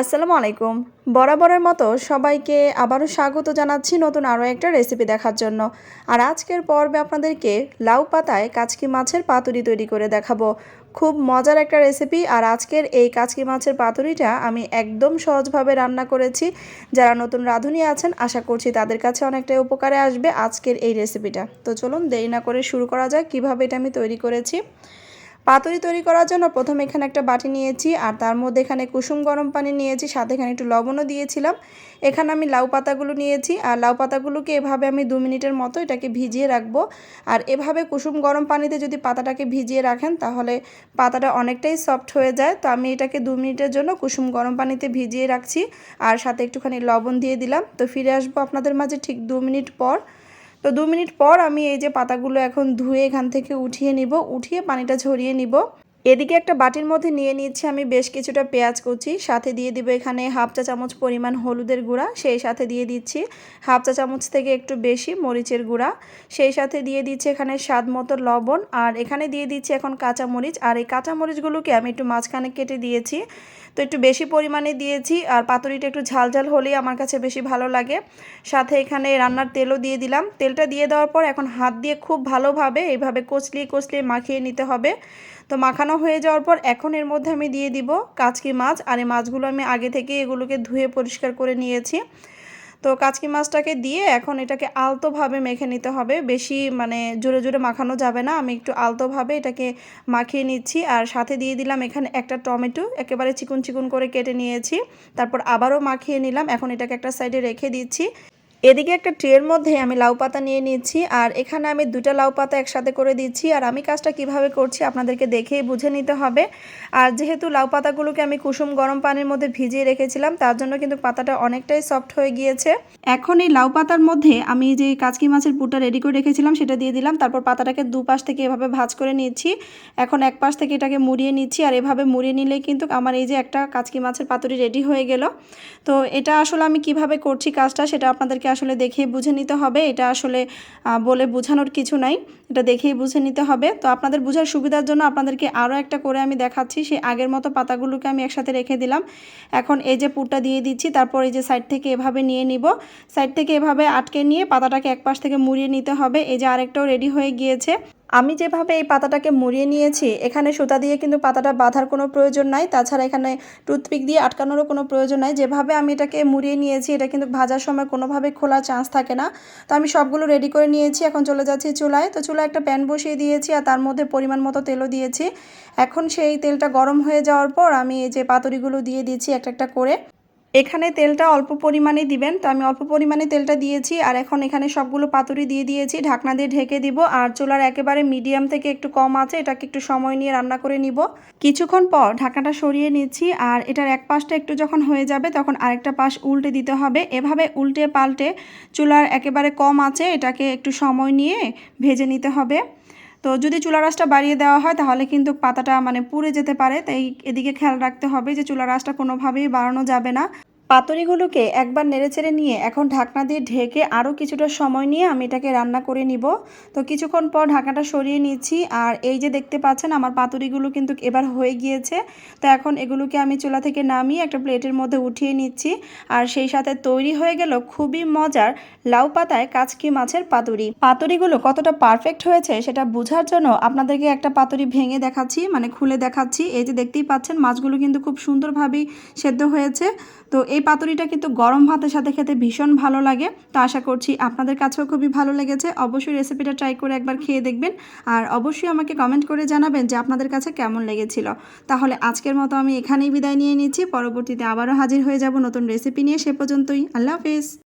আসসালামু আলাইকুম। বরাবরের মতো সবাইকে আবারও স্বাগত জানাচ্ছি নতুন আরও একটা রেসিপি দেখার জন্য। আর আজকের পর্বে আপনাদেরকে লাউ পাতায় কাচকি মাছের পাতুরি তৈরি করে দেখাবো। খুব মজার একটা রেসিপি আর আজকের এই কাচকি মাছের পাতুরিটা আমি একদম সহজভাবে রান্না করেছি। যারা নতুন রাঁধুনি আছেন, আশা করছি তাদের কাছে অনেকটাই উপকারে আসবে আজকের এই রেসিপিটা। তো চলুন দেরি না করে শুরু করা যাক কীভাবে এটা আমি তৈরি করেছি। পাতুরি তৈরি করার জন্য প্রথমে এখানে একটা বাটি নিয়েছি, আর তার মধ্যে এখানে কুসুম গরম পানি নিয়েছি, সাথে এখানে একটু লবণও দিয়েছিলাম। এখানে আমি লাউ পাতাগুলো নিয়েছি, আর লাউ পাতাগুলোকে এভাবে আমি দু মিনিটের মতো এটাকে ভিজিয়ে রাখব। আর এভাবে কুসুম গরম পানিতে যদি পাতাটাকে ভিজিয়ে রাখেন, তাহলে পাতাটা অনেকটাই সফট হয়ে যায়। তো আমি এটাকে দু মিনিটের জন্য কুসুম গরম পানিতে ভিজিয়ে রাখছি, আর সাথে একটুখানি লবণ দিয়ে দিলাম। তো ফিরে আসব আপনাদের মাঝে ঠিক দু মিনিট পর। তো দু মিনিট পর আমি এই যে পাতাগুলো এখন ধুয়ে এখান থেকে উঠিয়ে নিব, উঠিয়ে পানিটা ঝরিয়ে নিব। এদিকে একটা বাটির মধ্যে নিয়ে নিচ্ছি আমি বেশ কিছুটা পেঁয়াজ কুচি, সাথে দিয়ে দিব এখানে হাফ চা চামচ পরিমাণ হলুদের গুঁড়া, সেই সাথে দিয়ে দিচ্ছি হাফ চা চামচ থেকে একটু বেশি মরিচের গুঁড়া, সেই সাথে দিয়ে দিচ্ছি এখানে স্বাদ মতো লবণ, আর এখানে দিয়ে দিচ্ছি এখন কাঁচা মরিচ আর এই কাঁচা মরিচগুলোকে আমি একটু মাঝখানে কেটে দিয়েছি। তো একটু বেশি পরিমাণে দিয়েছি, আর পাতুরিটা একটু ঝাল ঝাল হলেই আমার কাছে বেশি ভালো লাগে। সাথে এখানে রান্নার তেলও দিয়ে দিলাম। তেলটা দিয়ে দেওয়ার পর এখন হাত দিয়ে খুব ভালোভাবে এইভাবে কচলিয়ে কচলিয়ে মাখিয়ে নিতে হবে। তো মাখানো হয়ে যাওয়ার পর এখন এর মধ্যে আমি দিয়ে দিব কাচকি মাছ আর এই মাছগুলো আমি আগে থেকে এগুলোকে ধুয়ে পরিষ্কার করে নিয়েছি। তো কাচকি মাছটাকে দিয়ে এখন এটাকে আলতোভাবে মেখে নিতে হবে। বেশি মানে জোরে জোরে মাখানো যাবে না। আমি একটু আলতোভাবে এটাকে মাখিয়ে নিচ্ছি আর সাথে দিয়ে দিলাম এখানে একটা টমেটো, একেবারে চিকুন চিকুন করে কেটে নিয়েছি। তারপর আবারও মাখিয়ে নিলাম। এখন এটাকে একটা সাইডে রেখে দিচ্ছি। এদিকে একটা ট্রের মধ্যে আমি লাউ পাতা নিয়ে নিচ্ছি, আর এখানে আমি দুটা লাউ পাতা একসাথে করে দিচ্ছি, আর আমি কাজটা কীভাবে করছি আপনাদেরকে দেখেই বুঝে নিতে হবে। আর যেহেতু লাউ পাতাগুলোকে আমি কুসুম গরম পানির মধ্যে ভিজিয়ে রেখেছিলাম, তার জন্য কিন্তু পাতাটা অনেকটাই সফট হয়ে গিয়েছে। এখন এই লাউ পাতার মধ্যে আমি যে কাচকি মাছের পুরটা রেডি করে রেখেছিলাম, সেটা দিয়ে দিলাম, তারপর পাতাটাকে দুপাশ থেকে এভাবে ভাজ করে নিচ্ছি। এখন এক পাশ থেকে এটাকে মুড়িয়ে নিচ্ছি, আর এভাবে মুড়িয়ে নিলেই কিন্তু আমার এই যে একটা কাচকি মাছের পাতুরি রেডি হয়ে গেল। তো এটা আসলে আমি কীভাবে করছি কাজটা, সেটা আপনাদেরকে আসলে দেখেই বুঝে নিতে হবে। এটা আসলে বলে বোঝানোর কিছু নাই। এটা দেখেই বুঝে নিতে হবে। তো আপনাদের বোঝার সুবিধার জন্য আপনাদেরকে আরও একটা করে আমি দেখাচ্ছি। সেই আগের মতো পাতাগুলোকে আমি একসাথে রেখে দিলাম। এখন এই যে পুরটা দিয়ে দিচ্ছি, তারপর এই যে সাইড থেকে এভাবে নিয়ে নিব। সাইড থেকে এভাবে আটকে নিয়ে পাতাটাকে এক পাশ থেকে মুড়িয়ে নিতে হবে। এই যে আরেকটাও রেডি হয়ে গিয়েছে। আমি যেভাবে এই পাতাটাকে মুড়িয়ে নিয়েছি, এখানে সুতা দিয়ে কিন্তু পাতাটা বাঁধার কোনো প্রয়োজন নাই। তাছাড়া এখানে টুথপিক দিয়ে আটকানোরও কোনো প্রয়োজন নাই। যেভাবে আমি এটাকে মুড়িয়ে নিয়েছি, এটা কিন্তু ভাজার সময় কোনোভাবে খোলার চান্স থাকে না। তো আমি সবগুলো রেডি করে নিয়েছি, এখন চলে যাচ্ছি চুলায়। তো চুলায় একটা প্যান বসিয়ে দিয়েছি আর তার মধ্যে পরিমাণ মতো তেলও দিয়েছি। এখন সেই তেলটা গরম হয়ে যাওয়ার পর আমি এই যে পাতুরিগুলো দিয়ে দিয়েছি একটা একটা করে। এখানে তেলটা অল্প পরিমাণে দিবেন। তো আমি অল্প পরিমাণে তেলটা দিয়েছি আর এখন এখানে সবগুলো পাতুরি দিয়ে দিয়েছি। ঢাকনা দিয়ে ঢেকে দিব আর চুলার একেবারে মিডিয়াম থেকে একটু কম আছে, এটাকে একটু সময় নিয়ে রান্না করে নিব। কিছুক্ষণ পর ঢাকাটা সরিয়ে নিচ্ছি আর এটার এক পাশটা একটু যখন হয়ে যাবে তখন আরেকটা পাশ উল্টে দিতে হবে। এভাবে উল্টে পাল্টে চুলার একেবারে কম আছে, এটাকে একটু সময় নিয়ে ভেজে নিতে হবে। তো যদি চুলা রাসটা বাড়িয়ে দেওয়া হয় তাহলে কিন্তু পাতাটা মানে পুড়ে যেতে পারে। তাই এদিকে খেয়াল রাখতে হবে যে চুলা রাসটা কোনোভাবেই বাড়ানো যাবে না। পাতুরিগুলোকে একবার নেড়েচেড়ে নিয়ে এখন ঢাকনা দিয়ে ঢেকে আরও কিছুটা সময় নিয়ে আমি এটাকে রান্না করে নিব। তো কিছুক্ষণ পর ঢাকাটা সরিয়ে নিচ্ছি আর এই যে দেখতে পাচ্ছেন আমার পাতুরিগুলো কিন্তু এবার হয়ে গিয়েছে। তো এখন এগুলোকে আমি চুলা থেকে নামিয়ে একটা প্লেটের মধ্যে উঠিয়ে নিচ্ছি আর সেই সাথে তৈরি হয়ে গেল খুবই মজার লাউ পাতায় কাচকি মাছের পাতুরি। পাতুরিগুলো কতটা পারফেক্ট হয়েছে সেটা বোঝার জন্য আপনাদেরকে একটা পাতুরি ভেঙে দেখাচ্ছি মানে খুলে দেখাচ্ছি। এই যে দেখতেই পাচ্ছেন মাছগুলো কিন্তু খুব সুন্দরভাবেই সেদ্ধ হয়েছে। তো এই পাতুরিটা কিন্তু গরম ভাতের সাথে খেতে ভীষণ ভালো লাগে। তো আশা করছি আপনাদের কাছেও খুবই ভালো লেগেছে। অবশ্যই রেসিপিটা ট্রাই করে একবার খেয়ে দেখবেন। আর অবশ্যই আমাকে কমেন্ট করে জানাবেন যে আপনাদের কাছে কেমন লেগেছিল। তাহলে আজকের মতো আমি এখানেই বিদায় নিয়ে নিচ্ছি। পরবর্তীতে আবারও হাজির হয়ে যাব নতুন রেসিপি নিয়ে। সে পর্যন্তই। আল্লাহ হাফিজ।